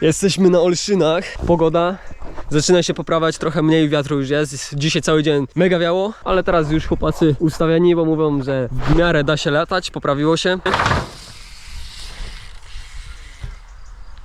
Jesteśmy na Olszynach. Pogoda zaczyna się poprawiać, trochę mniej wiatru już jest. Dzisiaj cały dzień mega wiało, ale teraz już chłopacy ustawieni, bo mówią, że w miarę da się latać, poprawiło się.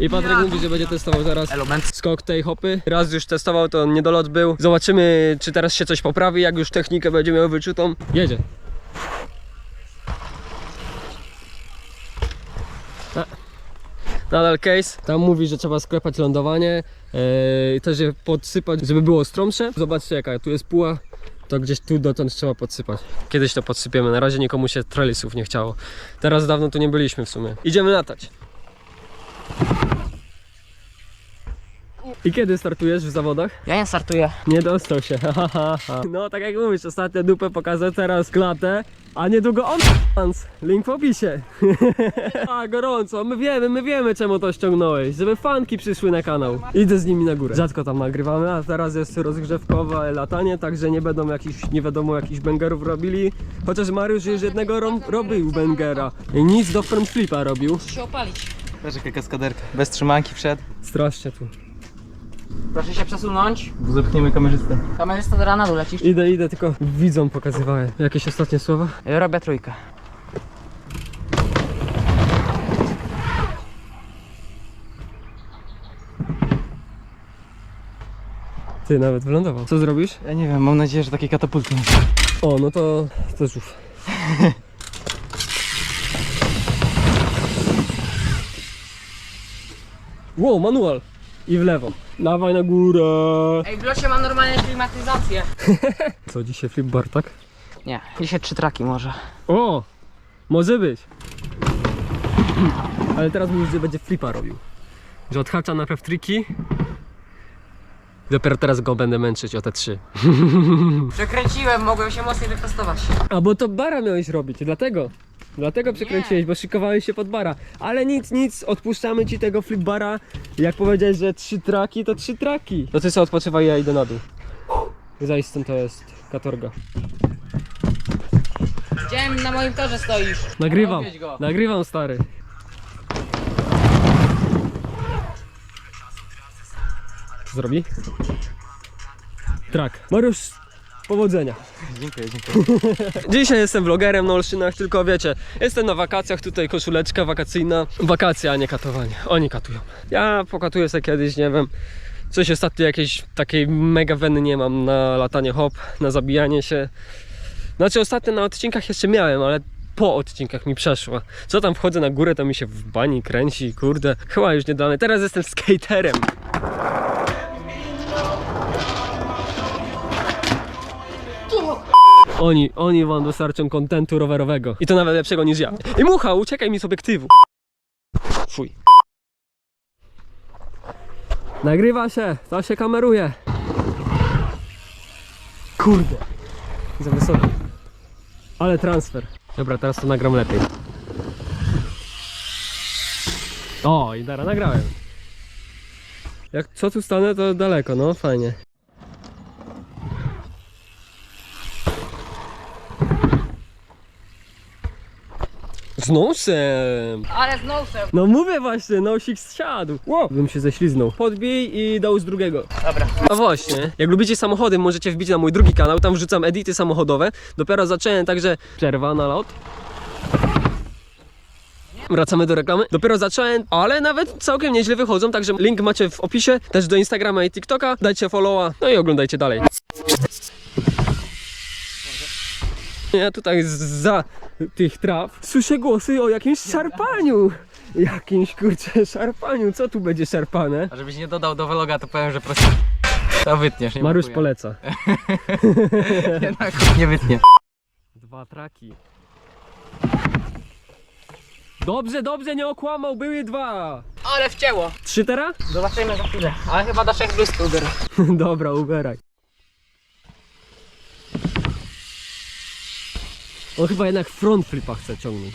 I Patryk mówi, że będzie testował teraz Element. skok tej hopy. Raz już testował, to niedolot był. Zobaczymy, czy teraz się coś poprawi, jak już technikę będzie miał wyczutą. Jedzie. Nadal case. Tam mówi, że trzeba sklepać lądowanie. Yy, też je podsypać, żeby było stromsze. Zobaczcie jaka tu jest puła. To gdzieś tu dotąd trzeba podsypać. Kiedyś to podsypiemy. Na razie nikomu się trellisów nie chciało. Teraz dawno tu nie byliśmy w sumie. Idziemy latać. I kiedy startujesz w zawodach? Ja nie startuję. Nie dostał się. ha, ha, ha. no tak jak mówisz, ostatnio dupę pokazał, teraz klatę, a niedługo on Link w opisie. a gorąco, my wiemy, my wiemy czemu to ściągnąłeś, żeby fanki przyszły na kanał. Idę z nimi na górę. Rzadko tam nagrywamy, a teraz jest rozgrzewkowe latanie, także nie będą jakichś, nie wiadomo jakichś bangerów robili. Chociaż Mariusz już jednego rom, robił bangera. I nic do front flipa robił. Muszę się opalić. Patrz jaka kaskaderka. Bez trzymanki wszedł. Strasznie tu. Proszę się przesunąć. Zepchniemy kamerzystę. Kamerzysta do rana lecisz. Idę, idę, tylko widzom pokazywałem. Jakieś ostatnie słowa? Robię trójkę. Ty nawet wylądował. Co zrobisz? Ja nie wiem, mam nadzieję, że takiej katapulty O, no to też już. Wow, manual. I w lewo. Dawaj na górę. Ej, w locie mam normalnie klimatyzację. Co, dzisiaj flip bar, tak? Nie, dzisiaj trzy traki może. O! Może być. Ale teraz mówisz, że będzie flipa robił. Że odhacza najpierw triki. Dopiero teraz go będę męczyć o te trzy. Przekręciłem, mogłem się mocniej wyprostować. A bo to bara miałeś robić, dlatego. Dlatego przekręciłeś, bo szykowałeś się pod bara. Ale nic, nic, odpuszczamy ci tego flip bara. Jak powiedziałeś, że trzy traki, to trzy traki. No ty co, odpoczywaj, ja idę na dół. Zaistą to jest katorga. Widziałem na moim torze stoisz. Nagrywam, Odwiedź go. nagrywam stary. Co zrobi? Trak. Mariusz, powodzenia. Dziękuję, dziękuję. Dzisiaj jestem vlogerem na Olszynach, tylko wiecie, jestem na wakacjach, tutaj koszuleczka wakacyjna. Wakacje, a nie katowanie. Oni katują. Ja pokatuję sobie kiedyś, nie wiem, coś ostatnio jakiejś takiej mega weny nie mam na latanie hop, na zabijanie się. Znaczy ostatnio na odcinkach jeszcze miałem, ale po odcinkach mi przeszło. Co tam wchodzę na górę, to mi się w bani kręci, kurde. Chyba już nie dane. Teraz jestem skaterem. Oni, oni wam dostarczą kontentu rowerowego. I to nawet lepszego niż ja. I mucha, uciekaj mi z obiektywu. Fuj. Nagrywa się, to się kameruje. Kurde. Za wysoko. Ale transfer. Dobra, teraz to nagram lepiej. O, i teraz nagrałem. Jak co tu stanę, to daleko, no fajnie. Z nosem! Ale znowu se. No mówię właśnie, nosik zsiadł. Wow. Bym się ześliznął. Podbij i dał z drugiego. Dobra. A właśnie, jak lubicie samochody, możecie wbić na mój drugi kanał, tam wrzucam edity samochodowe. Dopiero zacząłem, także przerwa na lot. Wracamy do reklamy. Dopiero zacząłem, ale nawet całkiem nieźle wychodzą, także link macie w opisie, też do Instagrama i TikToka. Dajcie followa, no i oglądajcie dalej. Ja tutaj za tych traw słyszę głosy o jakimś szarpaniu. Jakimś kurczę szarpaniu. Co tu będzie szarpane? A żebyś nie dodał do vloga, to powiem, że prosto... To wytniesz, nie Mariusz poleca. Jednak nie wytnie. Dwa traki. Dobrze, dobrze, nie okłamał, były dwa. Ale wcięło. Trzy teraz? Zobaczymy za chwilę. Ale chyba do trzech bluzki ubiorę. Dobra, ubieraj. On chyba jednak front flipa chce ciągnąć.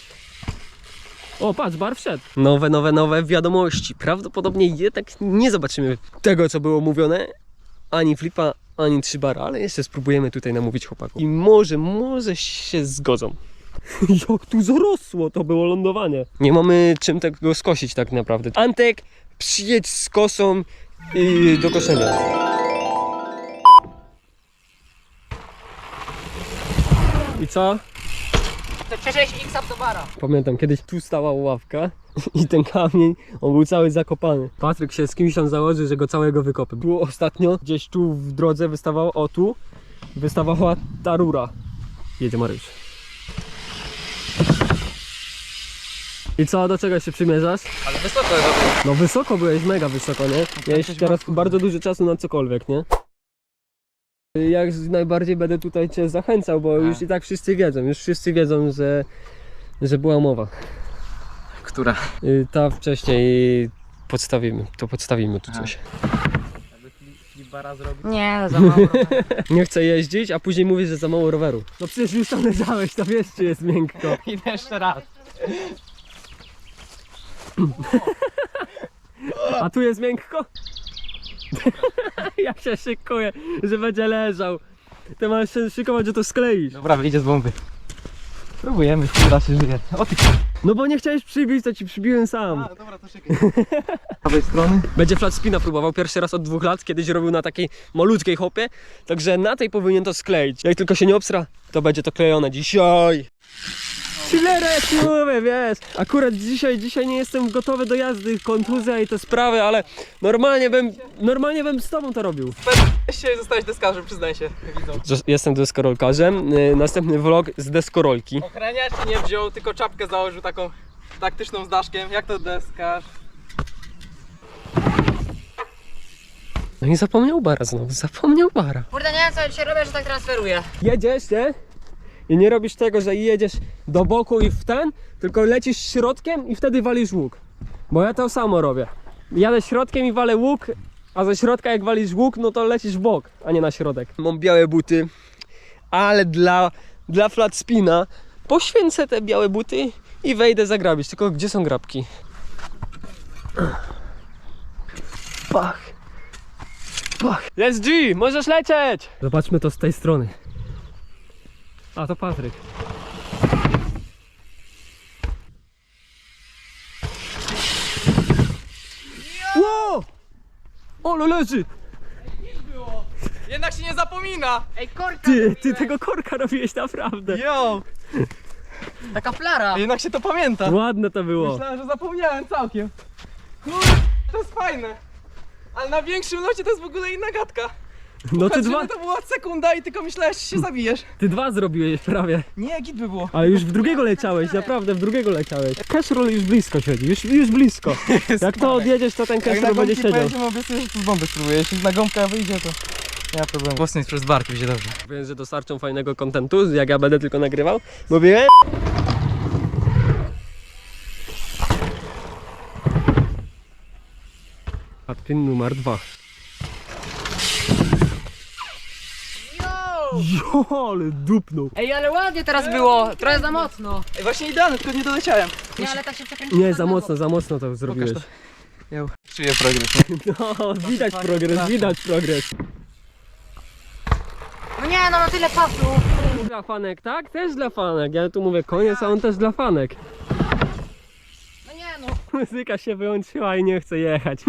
O, patrz, bar wszedł. Nowe, nowe, nowe wiadomości. Prawdopodobnie jednak nie zobaczymy tego, co było mówione. Ani flipa, ani trzy bar, ale jeszcze spróbujemy tutaj namówić chłopaków. I może, może się zgodzą. Jak tu zarosło to było lądowanie. Nie mamy czym tego skosić tak naprawdę. Antek, przyjedź z kosą i do koszenia. I co? To przecież X do bara. Pamiętam, kiedyś tu stała ławka i ten kamień, on był cały zakopany. Patryk się z kimś tam założył, że go całego wykopy. Było ostatnio, gdzieś tu w drodze wystawało, o tu, wystawała ta rura. Jedzie Mariusz. I co, do czego się przymierzasz? Ale wysoko chyba No wysoko byłeś, mega wysoko, nie? Miałeś coś teraz bardzo dużo czasu na cokolwiek, nie? Jak najbardziej będę tutaj cię zachęcał, bo już i tak wszyscy wiedzą, już wszyscy wiedzą, że, że była mowa. Która? Y, Ta wcześniej podstawimy, to podstawimy tu coś. Flipara zrobił? Nie, za mało. Nie chcę jeździć, a później mówisz, że za mało roweru. No przecież już tam leżałeś, to wiesz, czy jest miękko. Idę jeszcze raz. A tu jest miękko? Jak się szykuje, że będzie leżał. Ty masz się szykować, że to skleisz. Dobra, wyjdzie z bomby. Próbujemy, która się żyje. O ty No bo nie chciałeś przybić, to ci przybiłem sam. dobra, to czekaj. Z prawej strony. Będzie flat spina próbował pierwszy raz od dwóch lat, kiedyś robił na takiej malutkiej hopie, także na tej powinien to skleić. Jak tylko się nie obstra, to będzie to klejone dzisiaj. Chillerek, mówię, wiesz, akurat dzisiaj, dzisiaj nie jestem gotowy do jazdy, kontuzja i te sprawy, ale normalnie bym, normalnie bym z tobą to robił. Się zostałeś deskarzem, przyznaj się. Widzą. Jestem deskorolkarzem, y, następny vlog z deskorolki. Ochraniacz nie wziął, tylko czapkę założył taką taktyczną z daszkiem. Jak to deskarz? No i zapomniał bara znowu, zapomniał bara. Kurde, nie wiem co ja dzisiaj robię, że tak transferuję. jedziesz, nie? I nie robisz tego, że jedziesz do boku i w ten, tylko lecisz środkiem i wtedy walisz łuk. Bo ja to samo robię. Jadę środkiem i walę łuk, a ze środka jak walisz łuk, no to lecisz w bok, a nie na środek. Mam białe buty, ale dla, dla flat spina poświęcę te białe buty i wejdę zagrabić. Tylko gdzie są grabki? Pach. Pach. Jest G, możesz lecieć! Zobaczmy to z tej strony. A to Patryk. Wow! Olo leży! Jednak się nie zapomina! Ej, korka! Ty, ty tego korka robiłeś naprawdę. Jo! Taka flara. Jednak się to pamięta. Ładne to było. Myślałem, że zapomniałem całkiem. Kurde, to jest fajne. Ale na większym locie to jest w ogóle inna gadka. No ty dwa, to była sekunda i tylko myślałeś, że się zabijesz. ty dwa zrobiłeś prawie. Nie, git by było. Ale już w drugiego leciałeś, naprawdę w drugiego leciałeś. Cashroll już blisko siedzi, już, już blisko. Jak to odjedziesz, to ten Jak na cashroll będzie gąbki siedział. pojedziemy, obiecuję, że tu z bomby spróbuję. Jeśli na gąbkę wyjdzie, to nie ma problemu. Głosny przez barki będzie dobrze. Wiem, że dostarczą fajnego kontentu, jak ja będę tylko nagrywał. Mówiłem. Adpin numer dwa. Jo, ale dupnął. Ej, ale ładnie teraz było. Trochę za mocno. Ej, właśnie idealne, tylko nie doleciałem. Nie, ale tak się przekręciło. Nie, za mocno, za mocno to zrobiłeś. to. Czuję progres. nie? No, widać progres, widać progres. No nie, no na tyle czasu. Dla fanek, tak? Też dla fanek. Ja tu mówię koniec, a on też dla fanek. No nie no. Muzyka się wyłączyła i nie chce jechać.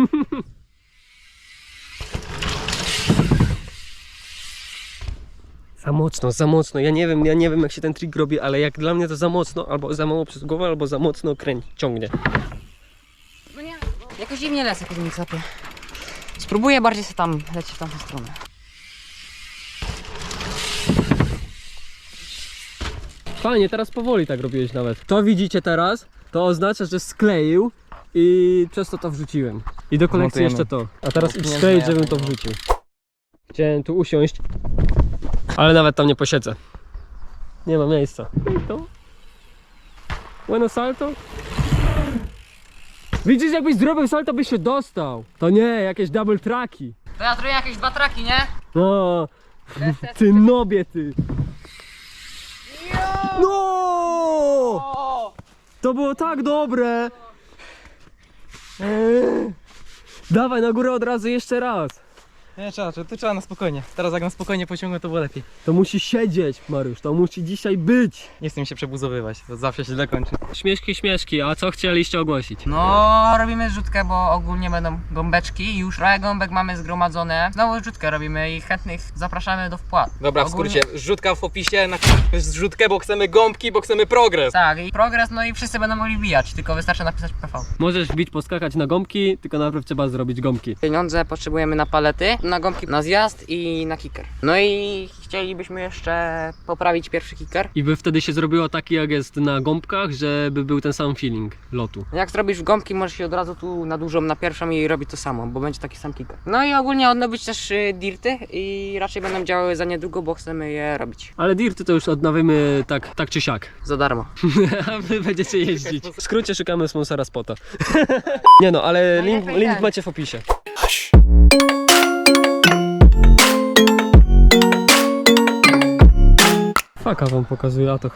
Za mocno, za mocno. Ja nie wiem, ja nie wiem jak się ten trik robi, ale jak dla mnie to za mocno, albo za mało przez głowę, albo za mocno kręci, ciągnie. No nie. Jakoś dziwnie lecę, kiedy mi zapie. Spróbuję bardziej się tam lecieć w tamtą stronę. Fajnie, teraz powoli tak robiłeś nawet. To widzicie teraz, to oznacza, że skleił i przez to to wrzuciłem. I do kolekcji Montujemy. jeszcze to. A teraz idź skleić, żebym to wrzucił. Chciałem tu usiąść, ale nawet tam nie posiedzę. Nie ma miejsca. I to. Bueno salto. Widzisz, jakbyś zrobił salto, byś się dostał. To nie, jakieś double traki. To ja zrobię jakieś dwa traki, nie? No, ty nobie, ty. No! To było tak dobre! Eee. Dawaj na górę od razu jeszcze raz. Nie, trzeba, to trzeba na spokojnie. Teraz jak na spokojnie pociągnę, to było lepiej. To musi siedzieć, Mariusz, to musi dzisiaj być. Nie chcę mi się przebuzowywać, to zawsze się źle kończy. Śmieszki, śmieszki, a co chcieliście ogłosić? No, robimy zrzutkę, bo ogólnie będą gąbeczki. Już trochę gąbek mamy zgromadzone. Znowu zrzutkę robimy i chętnych zapraszamy do wpłat. Dobra, w Ogólnie- skrócie, zrzutka w opisie, na zrzutkę, bo chcemy gąbki, bo chcemy progres. Tak, i progres, no i wszyscy będą mogli bijać, tylko wystarczy napisać PV. Możesz wbić, poskakać na gąbki, tylko najpierw trzeba zrobić gąbki. Pieniądze potrzebujemy na palety, na gąbki, na zjazd i na kicker. No i chcielibyśmy jeszcze poprawić pierwszy kicker. I by wtedy się zrobiło taki jak jest na gąbkach, żeby był ten sam feeling lotu. Jak zrobisz gąbki, możesz się od razu tu na dużą, na pierwszą i robić to samo, bo będzie taki sam kicker. No i ogólnie odnowić też y, dirty i raczej będą działały za niedługo, bo chcemy je robić. Ale dirty to już odnowimy tak, tak czy siak. Za darmo. A wy będziecie jeździć. W skrócie szukamy sponsora spota. Nie no, ale link, link macie w opisie. Faka wam pokazuję, a to.